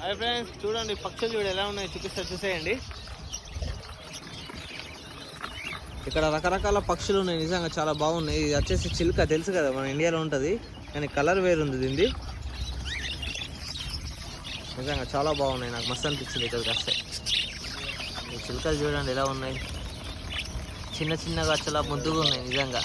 Hi friends చూడండి పక్షులు చూడు ఎలా ఉన్నాయి చూపిస్తా చూసేయండి. ఇక్కడ రకరకాల పక్షులు ఉన్నాయి నిజంగా చాలా బాగున్నాయి. ఇది వచ్చేసి చిలుక తెలుసు కదా మన ఇండియాలో ఉంటుంది. కానీ కలర్ వేరుంది దీనిది. నిజంగా చాలా బాగున్నాయి నాకు మస్తు అనిపించింది ఇక్కడికి వస్తే. చిలుకలు చూడండి ఎలా ఉన్నాయి. చిన్న చిన్నగా చాలా ముద్దుగా ఉన్నాయి నిజంగా.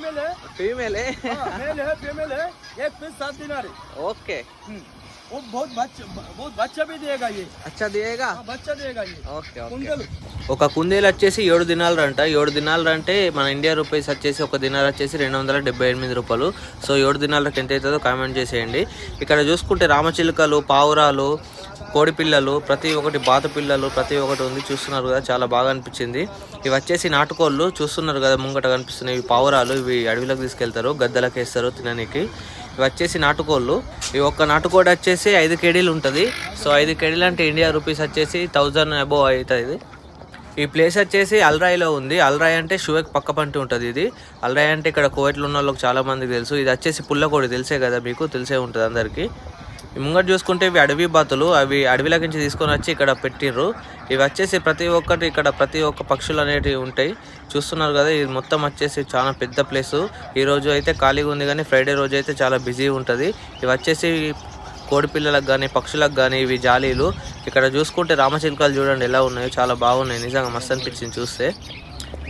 फीमेल है ఫీమేలే हाँ, मेल है फीमेल है एक पीस सात दिनार है ఓకే हम्म, वो बहुत बच्चा बहुत बच्चा भी देगा ये అచ్చా దియేగా हाँ, बच्चा देगा ये ఓకే ఓకే कुंडल ఒక కుందేలు వచ్చేసి ఏడు దినాలు అంట ఏడు దినాలు అంటే మన ఇండియా రూపీస్ వచ్చేసి ఒక దినాలు వచ్చేసి రెండు వందల డెబ్బై ఎనిమిది రూపాయలు సో ఏడు దినాలకు ఎంత అవుతుందో కామెంట్ చేసేయండి ఇక్కడ చూసుకుంటే రామచిలుకలు పావురాలు కోడి పిల్లలు ప్రతి ఒక్కటి బాత పిల్లలు ప్రతి ఒక్కటి ఉంది. చూస్తున్నారు కదా చాలా బాగా అనిపించింది. ఇవి వచ్చేసి నాటుకోళ్ళు. చూస్తున్నారు కదా ముంగట కనిపిస్తున్నాయి ఇవి పావురాలు. ఇవి అడవిలోకి తీసుకెళ్తారు గద్దలకు వేస్తారు తినడానికి ఇవి వచ్చేసి నాటుకోళ్ళు. ఈ ఒక్క నాటుకోడి వచ్చేసి ఐదు కేడీలు ఉంటుంది. సో ఐదు కేడీలు అంటే ఇండియా రూపీస్ వచ్చేసి థౌజండ్ అబోవ్ అవుతుంది ఈ ప్లేస్ వచ్చేసి అల్రాయిలో ఉంది. అల్రాయ్ అంటే షువేక్ పక్క పంటి ఉంటుంది ఇది. అల్రాయ్ అంటే ఇక్కడ కోవిట్లో ఉన్న వాళ్ళకి చాలా మందికి తెలుసు. ఇది వచ్చేసి పుల్లకోడి. తెలిసే కదా మీకు? తెలిసే ఉంటుంది అందరికీ. ముంగట చూసుకుంటే ఇవి అడవి బాతులు అవి అడవిలో నుంచి తీసుకొని వచ్చి ఇక్కడ పెట్టిర్రు. ఇవి వచ్చేసి ప్రతి ఒక్కటి ఇక్కడ ప్రతి ఒక్క పక్షులు అనేటివి ఉంటాయి. చూస్తున్నారు కదా ఇది మొత్తం వచ్చేసి చాలా పెద్ద ప్లేసు. ఈ రోజు అయితే ఖాళీగా ఉంది కానీ ఫ్రైడే రోజు అయితే చాలా బిజీ ఉంటుంది. ఇవి వచ్చేసి కోడిపిల్లలకు కానీ పక్షులకు కానీ ఇవి జాలీలు. ఇక్కడ చూసుకుంటే రామచిలుకలు చూడండి ఎలా ఉన్నాయో చాలా బాగున్నాయి. నిజంగా మస్తు అనిపించింది చూస్తే.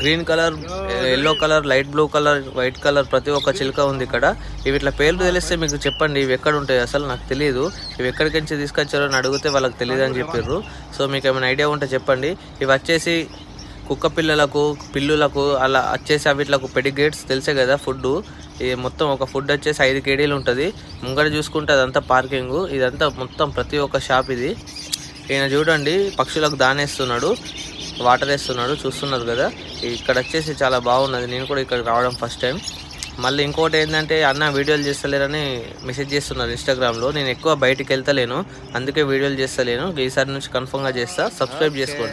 Green colour yellow colour light blue colour white colour ప్రతి ఒక్క చిలుక ఉంది ఇక్కడ. ఇవి ఇట్లా పేర్లు తెలిస్తే మీకు చెప్పండి ఇవి ఎక్కడ ఉంటాయి అసలు నాకు తెలియదు ఇవి ఎక్కడికి నుంచి తీసుకొచ్చారో అని అడిగితే వాళ్ళకి తెలియదు అని చెప్పారు సో మీకు ఏమైనా ఐడియా ఉంటే చెప్పండి. ఇవి వచ్చేసి కుక్క పిల్లలకు పిల్లులకు అలా వచ్చేసి అవిట్లకు పెడిగేట్స్ తెలుసే కదా ఫుడ్ ఈ మొత్తం ఒక ఫుడ్ వచ్చేసి ఐదు కేడీలు ఉంటుంది. ముంగట చూసుకుంటే అదంతా పార్కింగ్. ఇదంతా మొత్తం ప్రతి ఒక్క షాప్ ఇది. ఈయన చూడండి పక్షులకు దానేస్తున్నాడు. వాటర్ వేస్తున్నాడు చూస్తున్నారు కదా. ఇక్కడ వచ్చేసి చాలా బాగున్నది. నేను కూడా ఇక్కడ రావడం ఫస్ట్ టైం మళ్ళీ ఇంకోటి ఏంటంటే అన్న వీడియోలు చేస్తలేరని మెసేజ్ చేస్తున్నారు ఇన్స్టాగ్రామ్లో నేను ఎక్కువ బయటికి వెళ్తలేను. అందుకే వీడియోలు చేస్తలేను. ఈసారి నుంచి కన్ఫర్మ్గా చేస్తా. సబ్స్క్రైబ్ చేసుకోండి.